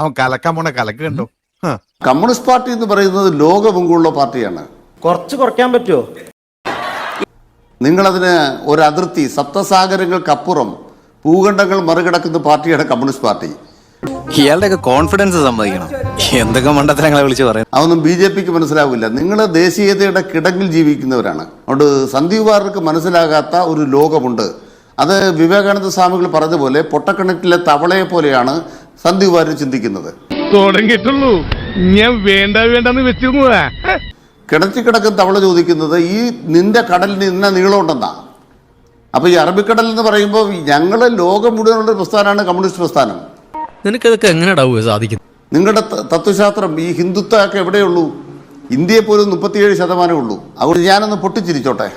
അവൻ കലക്കാൻ പോണ കലക്ക് കണ്ടോ? കമ്മ്യൂണിസ്റ്റ് പാർട്ടി എന്ന് പറയുന്നത് ലോകമെങ്കുള്ള പാർട്ടിയാണ്. കുറച്ച് കുറയ്ക്കാൻ പറ്റുമോ നിങ്ങളതിന് ഒരു അതിർത്തി സപ്തസാഗരങ്ങൾക്കപ്പുറം ഭൂഖണ്ഡങ്ങൾ മറികടക്കുന്ന പാർട്ടിയാണ് കമ്മ്യൂണിസ്റ്റ് പാർട്ടി. ഇയാളുടെയൊക്കെ കോൺഫിഡൻസ് സമ്മതിക്കണം. എന്തൊക്കെ മണ്ഡലങ്ങളെ വിളിച്ച് പറയാം അതൊന്നും ബി ജെ പിക്ക് മനസ്സിലാവില്ല. നിങ്ങൾ ദേശീയതയുടെ കിടങ്ങിൽ ജീവിക്കുന്നവരാണ്. അതുകൊണ്ട് സന്ദീപ് മനസ്സിലാകാത്ത ഒരു ലോകമുണ്ട്. അത് വിവേകാനന്ദ സ്വാമികൾ പറഞ്ഞതുപോലെ പൊട്ടക്കിണറ്റിലെ തവളയെ പോലെയാണ് സന്ദീപ് വാര്യർ ചിന്തിക്കുന്നത്. തുടങ്ങിയിട്ടുള്ളൂ. ഞാൻ വേണ്ട വേണ്ടെന്ന് വെച്ചിരുന്നതാ. കിണറ്റിൽ കിടക്കുന്ന തവള ചോദിക്കുന്നത് ഈ നിന്റെ കടലിന് ഇന്ന നീളമുണ്ടെന്നാ അപ്പൊ ഈ അറബിക്കടൽ എന്ന് പറയുമ്പോൾ ഞങ്ങൾ ലോകം മുഴുവനുള്ള പ്രസ്ഥാനമാണ് കമ്മ്യൂണിസ്റ്റ് പ്രസ്ഥാനം. നിനക്കതൊക്കെ എങ്ങനെയാണ് സാധിക്കുന്നത്? നിങ്ങളുടെ തത്വശാസ്ത്രം ഈ ഹിന്ദുത്വമൊക്കെ എവിടെയുള്ളൂ? ഇന്ത്യയെ പോലും മുപ്പത്തിയേഴ് ശതമാനമേ ഉള്ളൂ. അതുകൊണ്ട് ഞാനൊന്ന് പൊട്ടിച്ചിരിച്ചോട്ടെ.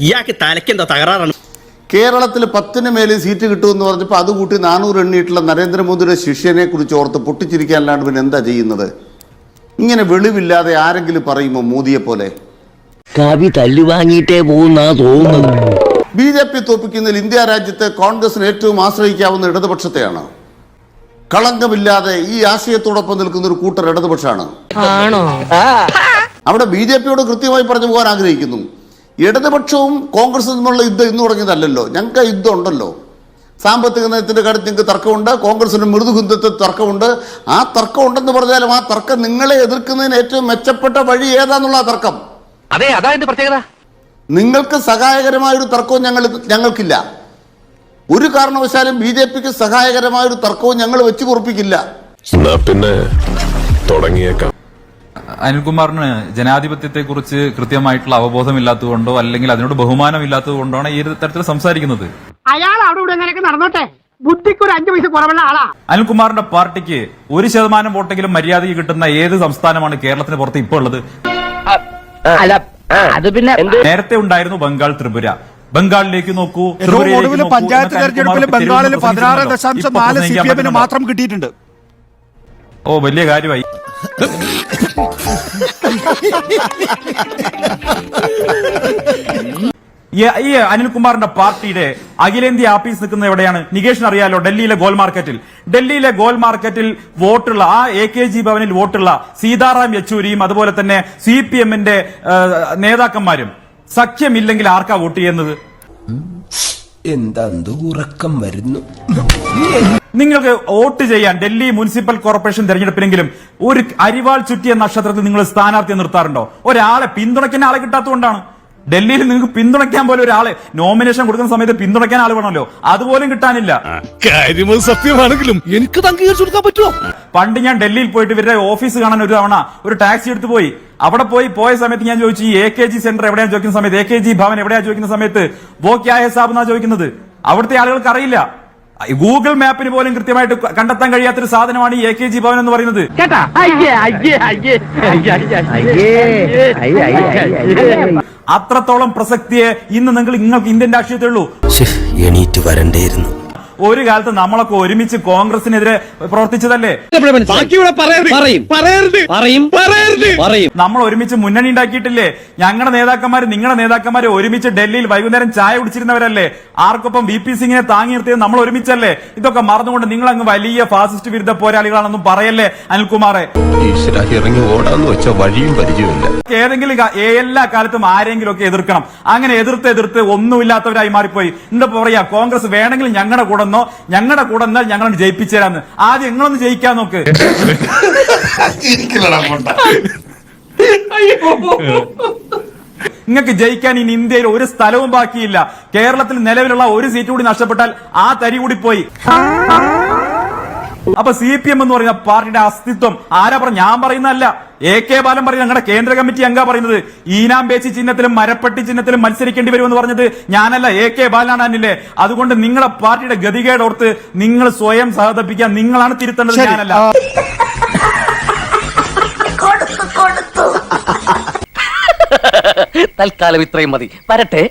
ഇയാൾക്ക് തലയ്ക്കെന്താ തകരാറാണ്? കേരളത്തിൽ പത്തിന് മേലെ സീറ്റ് കിട്ടുമെന്ന് പറഞ്ഞപ്പോൾ അത് കൂട്ടി നാനൂറ് എണ്ണിയിട്ടുള്ള നരേന്ദ്രമോദിയുടെ ശിഷ്യനെ കുറിച്ച് ഓർത്ത് പൊട്ടിച്ചിരിക്കാനല്ലാണ്ട് പിന്നെ എന്താ ചെയ്യുന്നത്? ഇങ്ങനെ വെളിവില്ലാതെ ആരെങ്കിലും പറയുമോ മോദിയെ പോലെ? കവി തല്ലുവാങ്ങിയിട്ടേ പോകുന്നാ തോന്നുന്നത് ബി ജെ പി തോപ്പിക്കുന്നതിൽ ഇന്ത്യ രാജ്യത്തെ കോൺഗ്രസിന് ഏറ്റവും ആശ്രയിക്കാവുന്ന ഇടതുപക്ഷത്തെയാണ്. കളങ്കമില്ലാതെ ഈ ആശയത്തോടൊപ്പം നിൽക്കുന്ന ഒരു കൂട്ടർ ഇടതുപക്ഷമാണ് അവിടെ ബി ജെ പിയോട് കൃത്യമായി പറഞ്ഞു പോകാൻ ആഗ്രഹിക്കുന്നു. ഇടതുപക്ഷവും കോൺഗ്രസും തമ്മിലുള്ള യുദ്ധം ഇന്ന് തുടങ്ങിയതല്ലല്ലോ. ഞങ്ങൾക്ക് ആ യുദ്ധം ഉണ്ടല്ലോ. സാമ്പത്തിക നയത്തിന്റെ കാര്യത്തിൽ ഞങ്ങൾക്ക് തർക്കമുണ്ട്. കോൺഗ്രസിന് മൃദുഹിന്ദുത്വ തർക്കമുണ്ട്. ആ തർക്കം ഉണ്ടെന്ന് പറഞ്ഞാലും ആ തർക്കം നിങ്ങളെ എതിർക്കുന്നതിന് ഏറ്റവും മെച്ചപ്പെട്ട വഴി ഏതാന്നുള്ള ആ തർക്കം. അതെ അതാ എന്റെ പ്രത്യേകത. നിങ്ങൾക്ക് സഹായകരമായൊരു തർക്കവും ഞങ്ങൾ ഞങ്ങൾക്കില്ല. ഒരു കാരണവശാലും ബി ജെ പിക്ക് സഹായകരമായൊരു തർക്കവും ഞങ്ങൾ വെച്ച് കുറിപ്പിക്കില്ല പിന്നെ തുടങ്ങിയേക്കാം. അനിൽകുമാറിന് ജനാധിപത്യത്തെക്കുറിച്ച് കൃത്യമായിട്ടുള്ള അവബോധമില്ലാത്തതുകൊണ്ടോ അല്ലെങ്കിൽ അതിനോട് ബഹുമാനമില്ലാത്തത് കൊണ്ടാണ് ഈ ഒരു തരത്തിൽ സംസാരിക്കുന്നത്? അയാൾ അവിടെ ഇവിടെ നടന്നോട്ടെ? ബുദ്ധിക്ക് ഒരു അഞ്ചു പൈസ കുറവുള്ള ആളാ. അനിൽകുമാറിന്റെ പാർട്ടിക്ക് ഒരു ശതമാനം വോട്ടെങ്കിലും മര്യാദയ്ക്ക് കിട്ടുന്ന ഏത് സംസ്ഥാനമാണ് കേരളത്തിന് പുറത്ത് ഇപ്പോൾ ഉള്ളത്? അത് പിന്നെ നേരത്തെ ഉണ്ടായിരുന്നു ബംഗാൾ ത്രിപുര. ബംഗാളിലേക്ക് നോക്കൂ പഞ്ചായത്ത് തെരഞ്ഞെടുപ്പിൽ ബംഗാളിൽ പതിനാറ് ദശാംശം നാല് സി പി എമ്മിന് മാത്രം കിട്ടിയിട്ടുണ്ട്. ഓ വലിയ കാര്യമായി. ഈ- അനിൽകുമാറിന്റെ പാർട്ടിയുടെ അഖിലേന്ത്യാ ആഫീസ് നിൽക്കുന്ന എവിടെയാണ്? നികേഷിന് അറിയാലോ ഡൽഹിയിലെ ഗോൾ മാർക്കറ്റിൽ. ഡൽഹിയിലെ ഗോൾ മാർക്കറ്റിൽ വോട്ടുള്ള ആ എ കെ ജി ഭവനിൽ വോട്ടുള്ള സീതാറാം യെച്ചൂരിയും അതുപോലെ തന്നെ സി പി എമ്മിന്റെ നേതാക്കന്മാരും. സഖ്യമില്ലെങ്കിൽ ആർക്കാ വോട്ട് ചെയ്യുന്നത്? എന്താ ഉറക്കം വരുന്നു? നിങ്ങൾക്ക് വോട്ട് ചെയ്യാൻ ഡൽഹി മുനിസിപ്പൽ കോർപ്പറേഷൻ തെരഞ്ഞെടുപ്പിലെങ്കിലും ഒരു അരിവാൾ ചുറ്റിയ നക്ഷത്രത്തിൽ നിങ്ങൾ സ്ഥാനാർത്ഥി നിർത്താറുണ്ടോ? ഒരാളെ പിന്തുണയ്ക്കുന്ന ആളെ കിട്ടാത്തതുകൊണ്ടാണ്. ഡൽഹിയിൽ നിങ്ങൾക്ക് പിന്തുണയ്ക്കാൻ പോലും ഒരാളെ നോമിനേഷൻ കൊടുക്കുന്ന സമയത്ത് പിന്തുണയ്ക്കാൻ ആൾ വേണമല്ലോ? അതുപോലും കിട്ടാനില്ല. കാര്യം സത്യമാണെങ്കിലും എനിക്ക് അംഗീകരിച്ചു കൊടുക്കാൻ പറ്റുമോ? പണ്ട് ഞാൻ ഡൽഹിയിൽ പോയിട്ട് ഇവരുടെ ഓഫീസ് കാണാൻ ഒരു തവണ ഒരു ടാക്സി എടുത്ത് പോയി. അവിടെ പോയി പോയ സമയത്ത് ഞാൻ ചോദിച്ചു ഈ എ കെ ജി സെന്റർ എവിടെയാണ് ചോദിക്കുന്ന സമയത്ത് എ കെ ജി ഭവൻ എവിടെയാ? ചോദിക്കുന്ന സമയത്ത് വോ ക്യാ ഹെ സാബ് എന്നാ ചോദിക്കുന്നത്. അവിടുത്തെ ആളുകൾക്ക് അറിയില്ല. ഗൂഗിൾ മാപ്പിന് പോലും കൃത്യമായിട്ട് കണ്ടെത്താൻ കഴിയാത്തൊരു സാധനമാണ് ഈ എ കെ ജി ഭവൻ എന്ന് പറയുന്നത്. കേട്ടാ? അയ്യേ അയ്യേ അയ്യേ അത്രത്തോളം പ്രസക്തിയെ ഇന്ന് നിങ്ങൾ നിങ്ങൾക്ക് ഇന്ത്യൻ രാഷ്ട്രീയത്തിലുള്ളൂ. എണീറ്റ് വരണ്ടേയിരുന്നു. ഒരു കാലത്ത് നമ്മളൊക്കെ ഒരുമിച്ച് കോൺഗ്രസിനെതിരെ പ്രവർത്തിച്ചതല്ലേ? ബാക്കിയൂടെ പറയരുത്. പറയും. പറയരുത്. പറയും. പറയരുത്. നമ്മൾ ഒരുമിച്ച് മുന്നണി ഉണ്ടാക്കിയിട്ടില്ലേ? ഞങ്ങളുടെ നേതാക്കന്മാർ നിങ്ങളുടെ നേതാക്കന്മാരെ ഒരുമിച്ച് ഡൽഹിയിൽ വൈകുന്നേരം ചായ കുടിച്ചിരുന്നവരല്ലേ? ആർക്കൊപ്പം വി പി സിംഗിനെ താങ്ങി നിർത്തിയത് നമ്മൾ ഒരുമിച്ചല്ലേ ഇതൊക്കെ മറന്നുകൊണ്ട് നിങ്ങൾ അങ്ങ് വലിയ ഫാസിസ്റ്റ് വിരുദ്ധ പോരാളികളാണെന്നും പറയല്ലേ അനിൽകുമാറെ? ഇറങ്ങി ഓടാന്ന് വെച്ച വഴിയും പരിചയമില്ല. ഏതെങ്കിലും എല്ലാ കാലത്തും ആരെങ്കിലും ഒക്കെ എതിർക്കണം. അങ്ങനെ എതിർത്ത് എതിർത്ത് ഒന്നുമില്ലാത്തവരായി മാറിപ്പോയി. എന്താ പറയാ? കോൺഗ്രസ് വേണമെങ്കിൽ ഞങ്ങളുടെ കൂടെ നിന്നോ ഞങ്ങളുടെ കൂടെ എന്നാൽ ഞങ്ങളൊന്ന് ജയിപ്പിച്ചു തരാന്ന് ആദ്യം നിങ്ങളൊന്ന് ജയിക്കാൻ നോക്ക്. നിങ്ങൾക്ക് ജയിക്കാൻ ഇനി ഇന്ത്യയിൽ ഒരു സ്ഥലവും ബാക്കിയില്ല. കേരളത്തിൽ നിലവിലുള്ള ഒരു സീറ്റ് കൂടി നഷ്ടപ്പെട്ടാൽ ആ തരി കൂടി പോയി. അപ്പൊ സി പി എം എന്ന് പറയുന്ന പാർട്ടിയുടെ അസ്തിത്വം. ആരാ പറഞ്ഞ? ഞാൻ പറയുന്നതല്ല. എ കെ ബാലൻ പറയുന്നത് ഞങ്ങളുടെ കേന്ദ്ര കമ്മിറ്റി അംഗ പറയുന്നത്. ഈനാം പേച്ചി ചിഹ്നത്തിലും മരപ്പെട്ടി ചിഹ്നത്തിലും മത്സരിക്കേണ്ടി വരുമെന്ന് പറഞ്ഞത് ഞാനല്ല. എ കെ ബാലനാണ് അന്നില്ലേ അതുകൊണ്ട് നിങ്ങളെ പാർട്ടിയുടെ ഗതികേട് ഓർത്ത് നിങ്ങൾ സ്വയം സഹതപ്പിക്കാൻ നിങ്ങളാണ് തിരുത്തേണ്ടത് ഞാനല്ല. തൽക്കാലം ഇത്രയും മതി. വരട്ടെ.